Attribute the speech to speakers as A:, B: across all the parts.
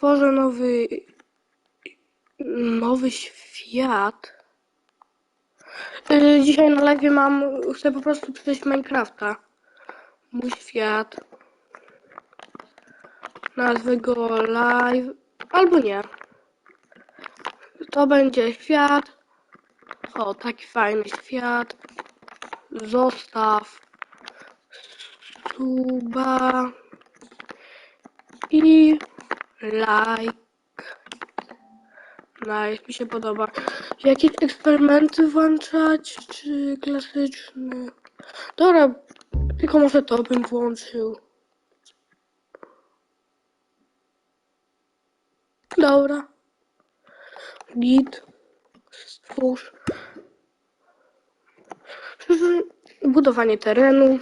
A: stworzę nowy nowy świat. Yy, Dzisiaj na live mam, chcę po prostu przejść Minecrafta. Mój świat. Nazwę go live, albo nie. To będzie świat. O, taki fajny świat. Zostaw suba i like. Nice, mi się podoba. Jakieś eksperymenty włączać, czy klasyczny? Dobra, tylko może to bym włączył. Dobra. Git. Stwórz. Budowanie terenu.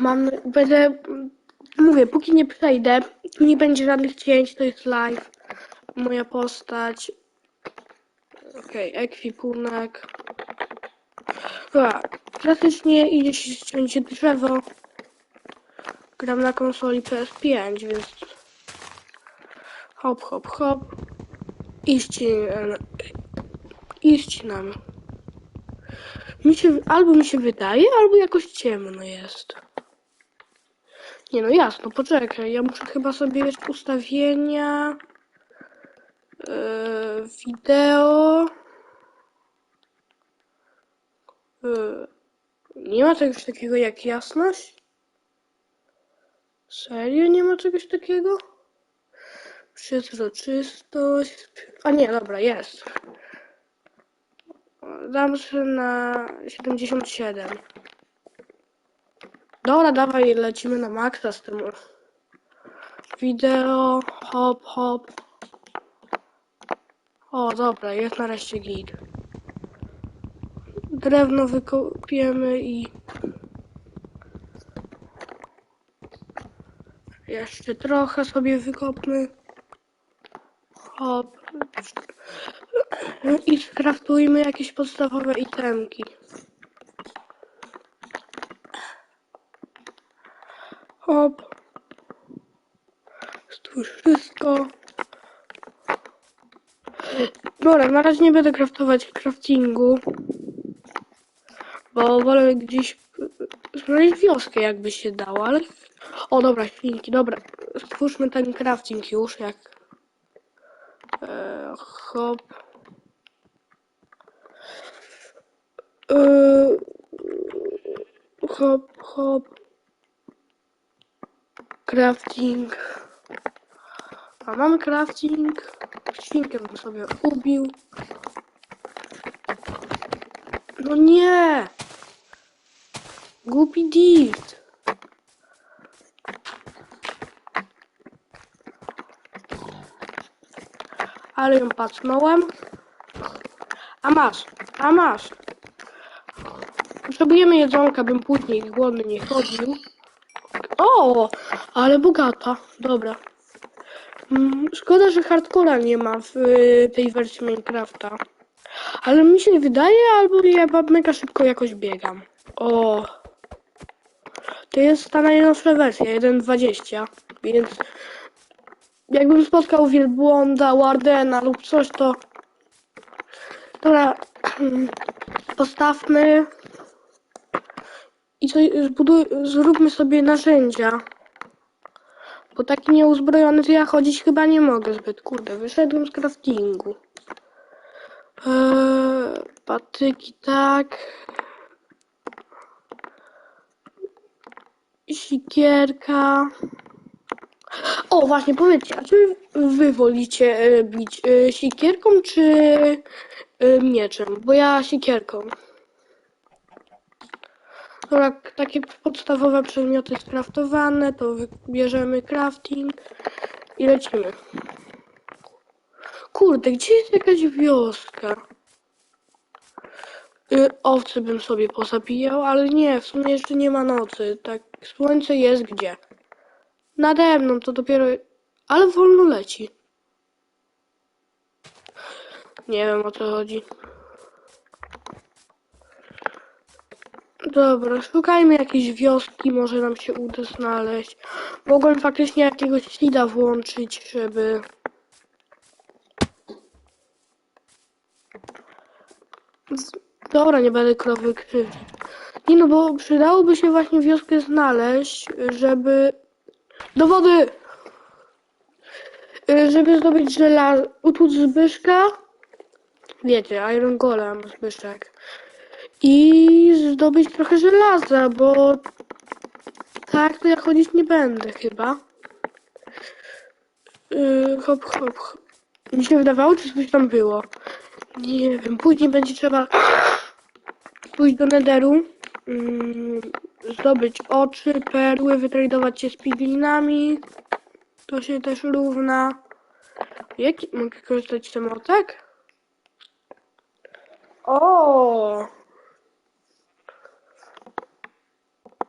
A: Mam, będę, mówię, póki nie przejdę, tu nie będzie żadnych cięć, to jest live. Moja postać. Okej, ekwipunek. Dobra, klasycznie idzie się ściąć drzewo. Gram na konsoli PS5, więc hop, hop, hop. I ścinamy. I ścinamy. Mi się, albo mi się wydaje, albo jakoś ciemno jest. Nie no jasno, poczekaj, ja muszę chyba sobie jeszcze ustawienia yy, wideo yy, nie ma czegoś takiego jak jasność? Serio nie ma czegoś takiego? Przezroczystość. A nie, dobra, jest. Dam się na 77. Dobra, dawaj, lecimy na maksa z tym. Wideo, hop, hop. O, dobra, jest nareszcie git. Drewno wykopiemy i... Jeszcze trochę sobie wykopmy. Hop. I skraftujmy jakieś podstawowe itemki. Hop. Stwórz wszystko. Dobra, na razie nie będę craftować craftingu. Bo wolę gdzieś znaleźć wioskę, jakby się dało, ale... O, dobra, świnki, dobra. Stwórzmy ten crafting już, jak... E, hop. E, hop, hop. Crafting. A mamy crafting. Świnkę bym sobie ubił. No nie! Głupi dirt. Ale ją pacnąłem. A masz, a masz. Potrzebujemy jedzonka, bym później głodny nie chodził. O, ale bogata. Dobra. Mm, Szkoda, że hardcora nie ma w y, tej wersji Minecrafta. Ale mi się wydaje, albo ja mega szybko jakoś biegam. O. To jest ta najnowsza wersja, 1.20, więc jakbym spotkał wielbłąda, Wardena lub coś, to... Dobra, postawmy i co, zbuduj, zróbmy sobie narzędzia. Bo taki nieuzbrojony to ja chodzić chyba nie mogę zbyt. Kurde, wyszedłem z craftingu. Eee, patyki tak. Sikierka. O, właśnie, powiedzcie, a czy wy wolicie e, bić e, sikierką czy e, mieczem? Bo ja sikierką. Dobra, takie podstawowe przedmioty skraftowane, to bierzemy crafting i lecimy. Kurde, gdzie jest jakaś wioska? Y, owce bym sobie pozabijał, ale nie, w sumie jeszcze nie ma nocy. Tak, słońce jest gdzie? Nade mną to dopiero... Ale wolno leci. Nie wiem o co chodzi. Dobra, szukajmy jakiejś wioski, może nam się uda znaleźć. Mogłem faktycznie jakiegoś seeda włączyć, żeby... Dobra, nie będę krowy krzywdzić. Nie no, bo przydałoby się właśnie wioskę znaleźć, żeby... Do wody! Y, Żeby zdobyć żelazo... Utłuc Zbyszka. Wiecie, Iron Golem Zbyszek. I zdobyć trochę żelaza, bo tak to ja chodzić nie będę chyba. Yy, hop, hop, hop. Mi się wydawało, czy coś tam było. Nie wiem, później będzie trzeba pójść do nederu, mm, zdobyć oczy, perły, wytradować się z piglinami. To się też równa. Jaki mogę korzystać z emotek? O!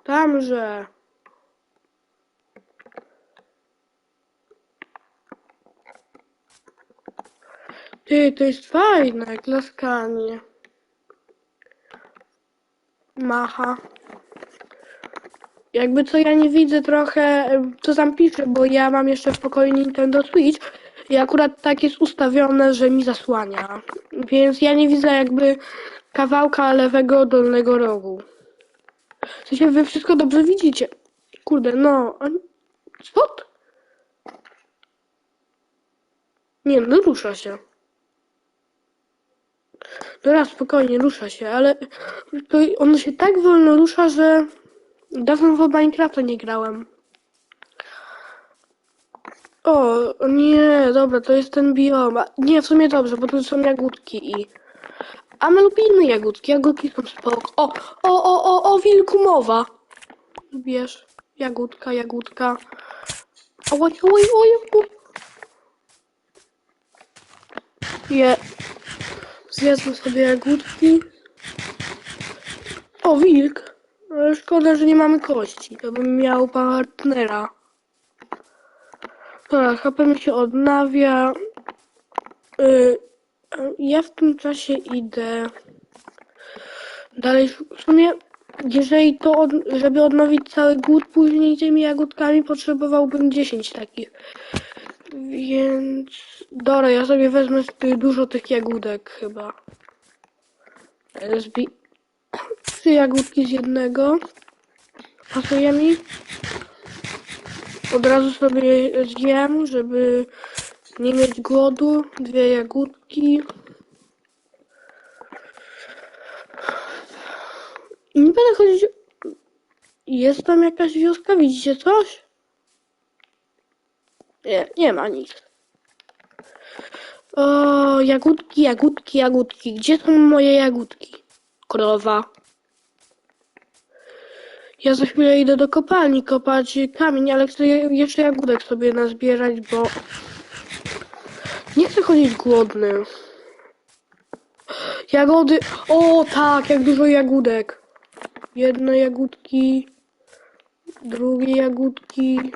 A: Tamże. Ty, to jest fajne, klaskanie. Macha. Jakby co ja nie widzę trochę, co tam pisze, bo ja mam jeszcze w pokoju Nintendo Switch i akurat tak jest ustawione, że mi zasłania. Więc ja nie widzę jakby kawałka lewego dolnego rogu. W sensie wy wszystko dobrze widzicie. Kurde, no. a- to? Nie, no rusza się. Dobra, spokojnie, rusza się, ale to ono się tak wolno rusza, że dawno w Minecrafta nie grałem. O, nie, dobra, to jest ten biom. A, Nie, w sumie dobrze, bo tu są jagódki i... A my lubimy jagódki, jagódki są spoko. O, o, o, o, o wilku mowa. Wiesz, jagódka, jagódka. Oj, oj, oj, oj. Je. Zjedzmy sobie jagódki. O, wilk. Szkoda, że nie mamy kości. To bym miał partnera. Dobra, HP mi się odnawia. Y, ja w tym czasie idę dalej. W sumie, jeżeli to, od, żeby odnowić cały głód później tymi jagódkami, potrzebowałbym 10 takich. Więc, dobra, ja sobie wezmę dużo tych jagódek chyba. Zbi... Trzy jagódki z jednego. Pasuje mi. Od razu sobie je zjem, żeby nie mieć głodu. Dwie jagódki. Nie będę chodzić... Jest tam jakaś wioska? Widzicie coś? Nie, nie ma nic. O, jagódki, jagódki, jagódki. Gdzie są moje jagódki? Krowa. Ja za chwilę idę do kopalni kopać kamień, ale chcę je- jeszcze jagódek sobie nazbierać, bo nie chcę chodzić głodny. Jagody. O, tak, jak dużo jagódek. Jedne jagódki, drugie jagódki,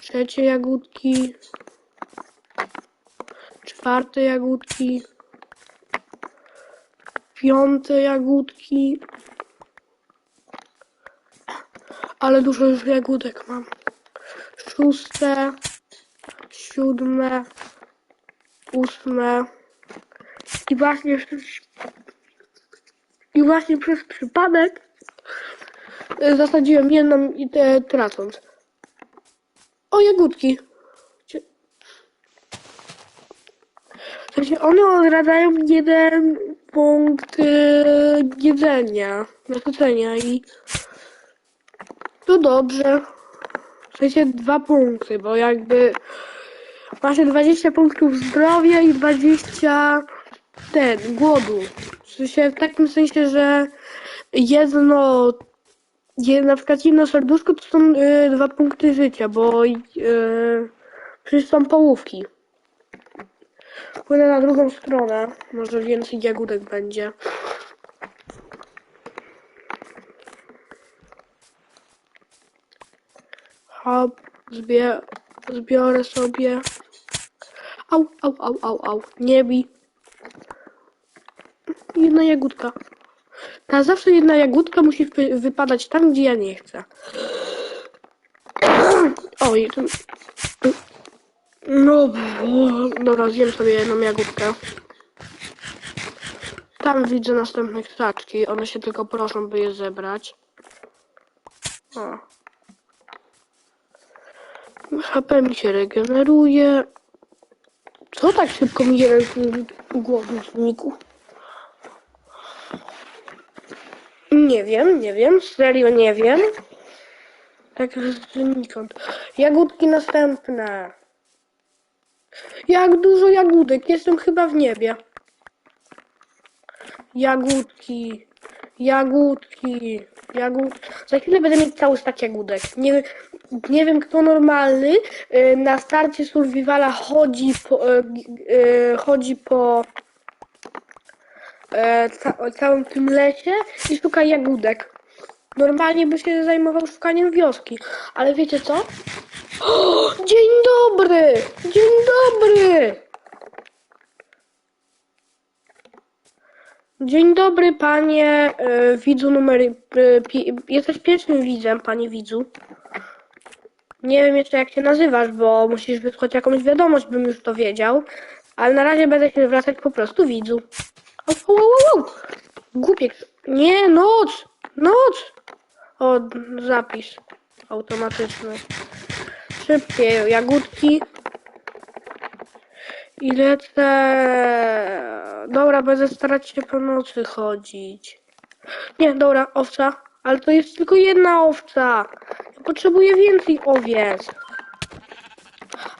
A: trzecie jagódki, czwarte jagódki, piąte jagódki. Ale dużo już jagódek mam. Szóste, siódme, ósme. I właśnie i właśnie przez przypadek e, zasadziłem jedną i te tracąc. O, jagódki. W sensie one odradzają jeden punkt e, jedzenia, nasycenia i to dobrze. W sensie dwa punkty, bo jakby macie 20 punktów zdrowia i 20 ten, głodu. W sensie w takim sensie, że jedno, je, na przykład jedno serduszko to są y, dwa punkty życia, bo y, przecież są połówki. Płynę na drugą stronę, może więcej jagódek będzie. Hop, zbie, zbiorę sobie. Au, au, au, au, au. Nie bij. Jedna jagódka. Ta zawsze jedna jagódka musi wy- wypadać tam, gdzie ja nie chcę. Oj, to... No, dobra, zjem sobie jedną jagódkę. Tam widzę następne krzaczki. One się tylko proszą, by je zebrać. O. HP mi się regeneruje. Co tak szybko mi jeden głowny znikł? Nie wiem, nie wiem, serio nie wiem. Tak znikąd. Jagódki następne. Jak dużo jagódek, jestem chyba w niebie. Jagódki, jagódki, jagód. Za chwilę będę mieć cały stak jagódek. Nie, nie wiem kto normalny y, na starcie survivala chodzi po, y, y, chodzi po ca całym tym lesie i szuka jagódek. Normalnie by się zajmował szukaniem wioski, ale wiecie co? Dzień dobry! Dzień dobry! Dzień dobry, panie e, widzu numer... E, pi, jesteś pierwszym widzem, panie widzu. Nie wiem jeszcze jak się nazywasz, bo musisz wysłać jakąś wiadomość, bym już to wiedział. Ale na razie będę się zwracać po prostu widzu. Au, au, au, au. Głupie. Nie, noc! Noc! O, zapis automatyczny. Szybkie jagódki. I lecę. Dobra, będę starać się po nocy chodzić. Nie, dobra, owca. Ale to jest tylko jedna owca. Potrzebuję więcej owiec.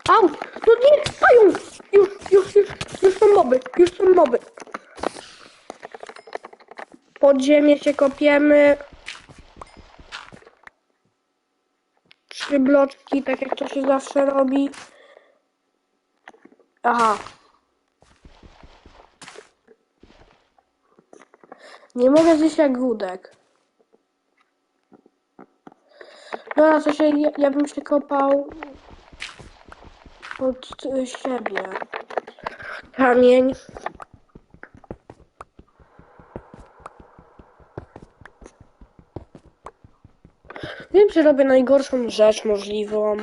A: Au! No nie! Pająk! Już, już, już, już są moby, już są moby. Pod ziemię się kopiemy. Trzy bloczki, tak jak to się zawsze robi. Aha. Nie mogę zjeść jagódek. Dobra, to się, ja, ja bym się kopał pod siebie. Kamień. Wiem, że robię najgorszą rzecz możliwą,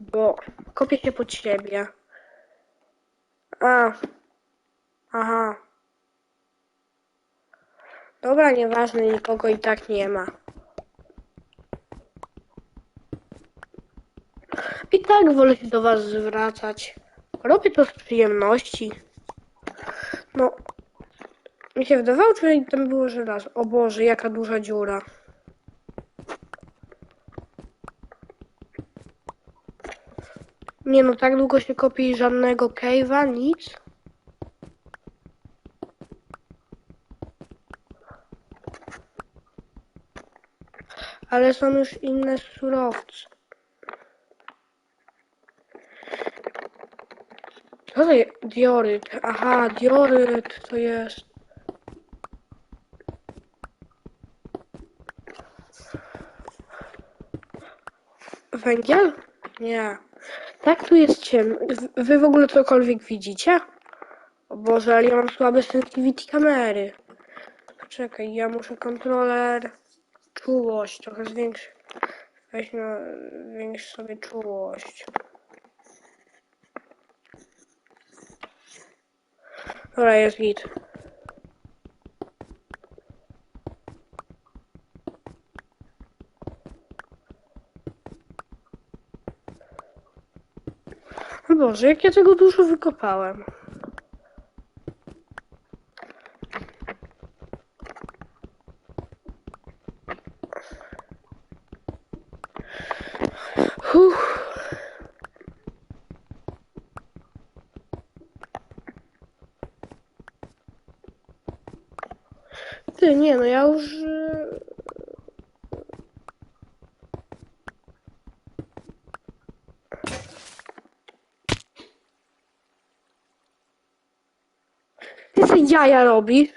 A: bo kopię się pod siebie. A. Aha. Dobra, nieważne, nikogo i tak nie ma. I tak wolę się do was zwracać. Robię to z przyjemności. No. Mi się wydawało, że tam było żelazo. O Boże, jaka duża dziura. Nie no, tak długo się kopie i żadnego cave'a, nic. Ale są już inne surowce. Co to jest? Dioryt. Aha, dioryt to jest. Węgiel? Nie. Tak tu jest ciemno. Wy w ogóle cokolwiek widzicie? O Boże, ale ja mam słabe sensitivity kamery. Czekaj, ja muszę kontroler... Czułość trochę zwiększyć. Weź no, zwiększ sobie czułość. Dobra, jest git. O Boże, jak ja tego dużo wykopałem. Uff. Nie no, ja już... e, Ty co jaja robisz?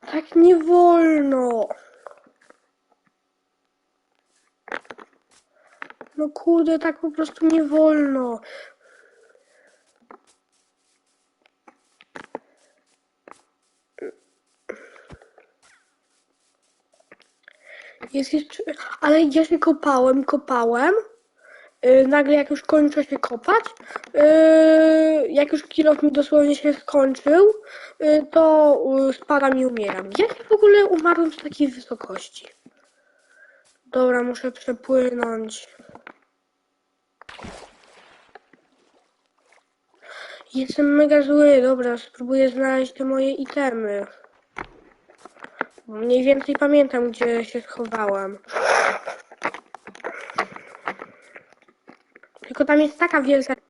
A: Tak nie wolno. No kurde, tak po prostu nie wolno. Jest jeszcze... Ale ja się kopałem, kopałem. Yy, nagle jak już kończę się kopać, yy, jak już kilof mi dosłownie się skończył, yy, to yy, spadam i umieram. Jak ja w ogóle umarłem z takiej wysokości? Dobra, muszę przepłynąć. Jestem mega zły, dobra, spróbuję znaleźć te moje itemy. Mniej więcej pamiętam, gdzie się schowałam. Tylko tam jest taka wielka